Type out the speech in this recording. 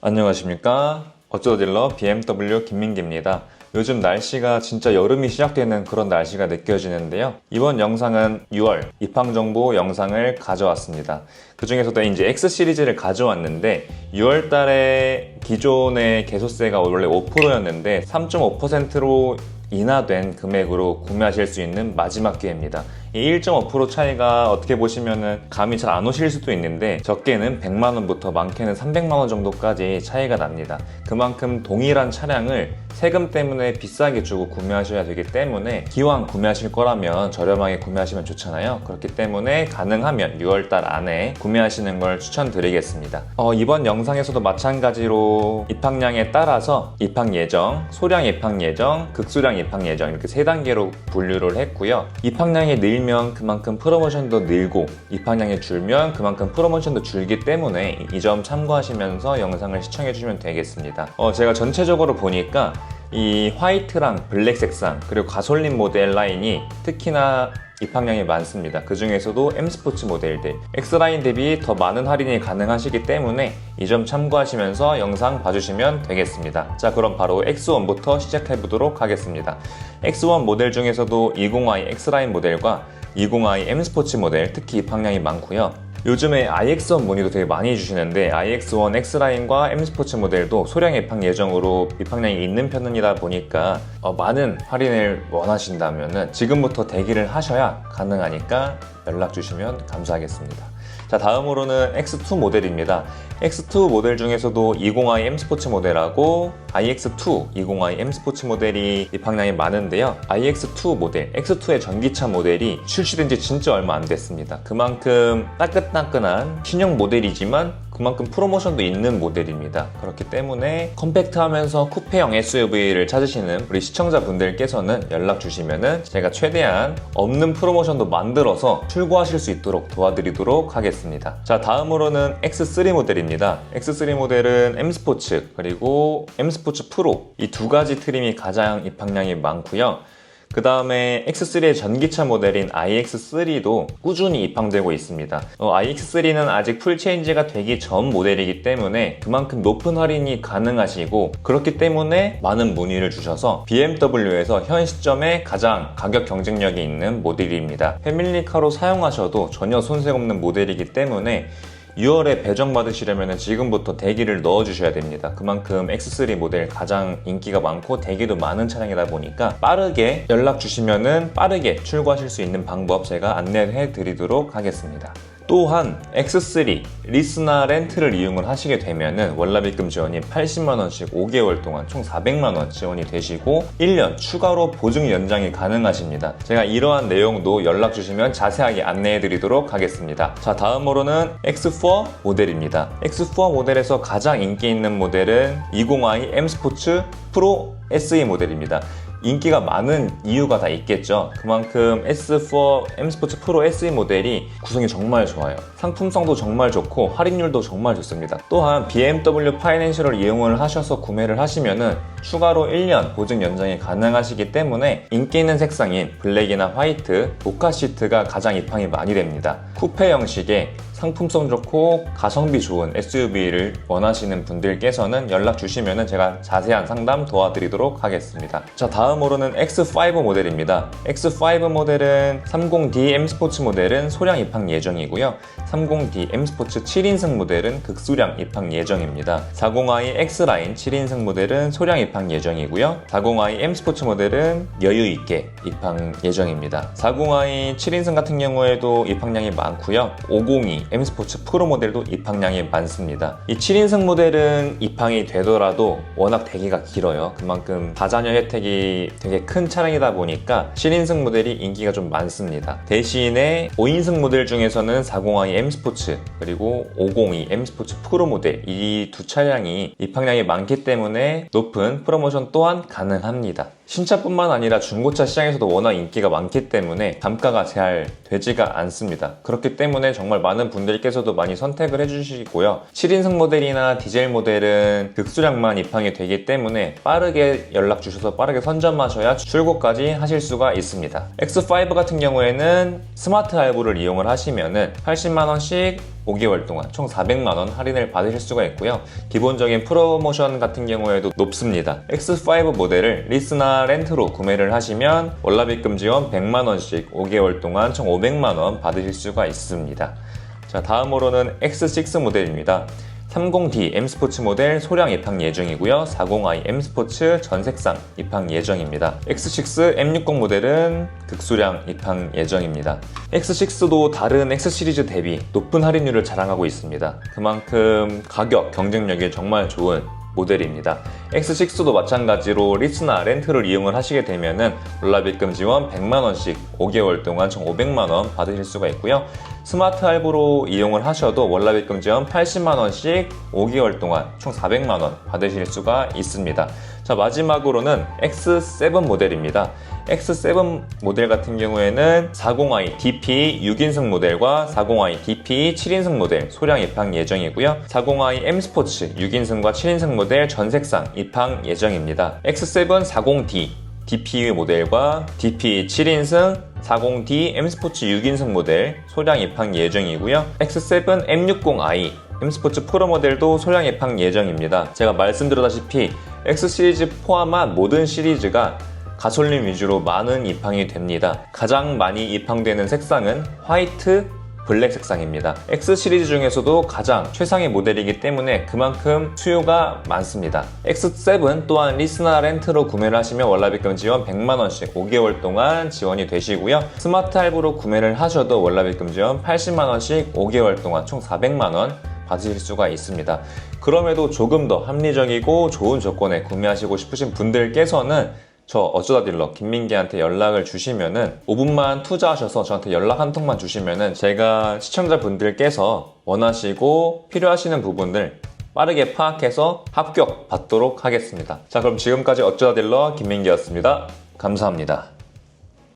안녕하십니까? 어쩌딜러 BMW 김민기입니다. 요즘 날씨가 진짜 여름이 시작되는 그런 날씨가 느껴지는데요. 이번 영상은 6월 입항정보 영상을 가져왔습니다. 그 중에서도 이제 X 시리즈를 가져왔는데 6월 달에 기존의 개소세가 원래 5%였는데 3.5%로 인하된 금액으로 구매하실 수 있는 마지막 기회입니다. 이 1.5% 차이가 어떻게 보시면은 감이 잘 안 오실 수도 있는데 적게는 100만 원부터 많게는 300만 원 정도까지 차이가 납니다. 그만큼 동일한 차량을 세금 때문에 비싸게 주고 구매하셔야 되기 때문에 기왕 구매하실 거라면 저렴하게 구매하시면 좋잖아요. 그렇기 때문에 가능하면 6월달 안에 구매하시는 걸 추천드리겠습니다. 어, 이번 영상에서도 마찬가지로 입항량에 따라서 입항 예정, 소량 입항 예정, 극소량 입항 예정 이렇게 세 단계로 분류를 했고요. 입항량이 늘면 그만큼 프로모션도 늘고 입항량이 줄면 그만큼 프로모션도 줄기 때문에 이 점 참고하시면서 영상을 시청해 주시면 되겠습니다. 어, 제가 전체적으로 보니까 이 화이트랑 블랙 색상 그리고 가솔린 모델 라인이 특히나 입항량이 많습니다. 그 중에서도 M 스포츠 모델들 X라인 대비 더 많은 할인이 가능하시기 때문에 이 점 참고하시면서 영상 봐주시면 되겠습니다. 자 그럼 바로 X1부터 시작해 보도록 하겠습니다. X1 모델 중에서도 20i X라인 모델과 20i M 스포츠 모델 특히 입항량이 많고요. 요즘에 iX1 문의도 되게 많이 주시는데 iX1 X라인과 M 스포츠 모델도 소량 입항 예정으로 입항량이 있는 편이다 보니까 어, 많은 할인을 원하신다면 지금부터 대기를 하셔야 가능하니까 연락 주시면 감사하겠습니다. 자 다음으로는 X2 모델입니다. X2 모델 중에서도 20i M 스포츠 모델하고 iX2 20i M 스포츠 모델이 입항량이 많은데요. iX2 모델, X2의 전기차 모델이 출시된 지 진짜 얼마 안 됐습니다. 그만큼 따끈따끈한 신형 모델이지만 그만큼 프로모션도 있는 모델입니다. 그렇기 때문에 컴팩트하면서 쿠페형 SUV를 찾으시는 우리 시청자분들께서는 연락 주시면은 제가 최대한 없는 프로모션도 만들어서 출고하실 수 있도록 도와드리도록 하겠습니다. 자, 다음으로는 X3 모델입니다. X3 모델은 M 스포츠 그리고 M 스포츠 프로 이 두 가지 트림이 가장 입항량이 많고요. 그 다음에 X3의 전기차 모델인 iX3도 꾸준히 입항되고 있습니다. 어, iX3는 아직 풀체인지가 되기 전 모델이기 때문에 그만큼 높은 할인이 가능하시고 그렇기 때문에 많은 문의를 주셔서 BMW에서 현 시점에 가장 가격 경쟁력이 있는 모델입니다. 패밀리카로 사용하셔도 전혀 손색 없는 모델이기 때문에 6월에 배정 받으시려면 지금부터 대기를 넣어 주셔야 됩니다. 그만큼 X3 모델 가장 인기가 많고 대기도 많은 차량이다 보니까 빠르게 연락 주시면은 빠르게 출고하실 수 있는 방법 제가 안내해 드리도록 하겠습니다. 또한 X3 리스나 렌트를 이용을 하시게 되면은 월납입금 지원이 80만원씩 5개월 동안 총 400만원 지원이 되시고 1년 추가로 보증 연장이 가능하십니다. 제가 이러한 내용도 연락 주시면 자세하게 안내해 드리도록 하겠습니다. 자, 다음으로는 X4 모델입니다. X4 모델에서 가장 인기 있는 모델은 20i M 스포츠 프로 SE 모델입니다. 인기가 많은 이유가 다 있겠죠. 그만큼 S4 M 스포츠 프로 SE 모델이 구성이 정말 좋아요. 상품성도 정말 좋고 할인율도 정말 좋습니다. 또한 BMW 파이낸셜을 이용을 하셔서 구매를 하시면은 추가로 1년 보증 연장이 가능하시기 때문에 인기 있는 색상인 블랙이나 화이트, 모카 시트가 가장 입항이 많이 됩니다. 쿠페 형식의 상품성 좋고 가성비 좋은 SUV를 원하시는 분들께서는 연락 주시면 제가 자세한 상담 도와드리도록 하겠습니다. 자, 다음으로는 X5 모델입니다. X5 모델은 30D M 스포츠 모델은 소량 입항 예정이고요. 30D M 스포츠 7인승 모델은 극소량 입항 예정입니다. 40i X라인 7인승 모델은 소량 입항 예정이고요. 40i M 스포츠 모델은 여유 있게 입항 예정입니다. 40i 7인승 같은 경우에도 입항량이 많고요. 502 M 스포츠 프로 모델도 입항량이 많습니다. 이 7인승 모델은 입항이 되더라도 워낙 대기가 길어요. 그만큼 다자녀 혜택이 되게 큰 차량이다 보니까 7인승 모델이 인기가 좀 많습니다. 대신에 5인승 모델 중에서는 40i M 스포츠 그리고 502 M 스포츠 프로 모델 이 두 차량이 입항량이 많기 때문에 높은 프로모션 또한 가능합니다. 신차뿐만 아니라 중고차 시장에서도 워낙 인기가 많기 때문에 단가가 잘 되지가 않습니다. 그렇기 때문에 정말 많은 분들께서도 많이 선택을 해주시고요. 7인승 모델이나 디젤 모델은 극수량만 입항이 되기 때문에 빠르게 연락 주셔서 빠르게 선점하셔야 출고까지 하실 수가 있습니다. X5 같은 경우에는 스마트 할부를 이용을 하시면은 80만원씩 5개월 동안 총 400만 원 할인을 받으실 수가 있고요. 기본적인 프로모션 같은 경우에도 높습니다. X5 모델을 리스나 렌트로 구매를 하시면 월납입금 지원 100만 원씩 5개월 동안 총 500만 원 받으실 수가 있습니다. 자, 다음으로는 X6 모델입니다. 30D M 스포츠 모델 소량 입항 예정이고요. 40i M 스포츠 전색상 입항 예정입니다. X6 M60 모델은 극수량 입항 예정입니다. X6도 다른 X 시리즈 대비 높은 할인율을 자랑하고 있습니다. 그만큼 가격 경쟁력이 정말 좋은 모델입니다. X6도 마찬가지로 리스나 렌트를 이용을 하시게 되면은 월납입금 지원 100만원씩 5개월 동안 총 500만원 받으실 수가 있고요. 스마트 할부로 이용을 하셔도 월납입금 지원 80만원씩 5개월 동안 총 400만원 받으실 수가 있습니다. 자, 마지막으로는 X7 모델입니다. X7 모델 같은 경우에는 40i DP 6인승 모델과 40i DP 7인승 모델 소량 입항 예정이고요. 40i M 스포츠 6인승과 7인승 모델 전색상 입항 예정입니다. X7 40D DP 모델과 DP 7인승 40D M 스포츠 6인승 모델 소량 입항 예정이고요. X7 M60i M 스포츠 프로 모델도 소량 입항 예정입니다. 제가 말씀드렸다시피 X 시리즈 포함한 모든 시리즈가 가솔린 위주로 많은 입항이 됩니다. 가장 많이 입항되는 색상은 화이트, 블랙 색상입니다. X 시리즈 중에서도 가장 최상의 모델이기 때문에 그만큼 수요가 많습니다. X7 또한 리스나 렌트로 구매를 하시면 월납입금 지원 100만원씩 5개월 동안 지원이 되시고요. 스마트 할부로 구매를 하셔도 월납입금 지원 80만원씩 5개월 동안 총 400만원 받으실 수가 있습니다. 그럼에도 조금 더 합리적이고 좋은 조건에 구매하시고 싶으신 분들께서는 저 어쩌다 딜러 김민기한테 연락을 주시면은 5분만 투자하셔서 저한테 연락 한 통만 주시면은 제가 시청자분들께서 원하시고 필요하시는 부분들 빠르게 파악해서 합격 받도록 하겠습니다. 자, 그럼 지금까지 어쩌다 딜러 김민기였습니다. 감사합니다.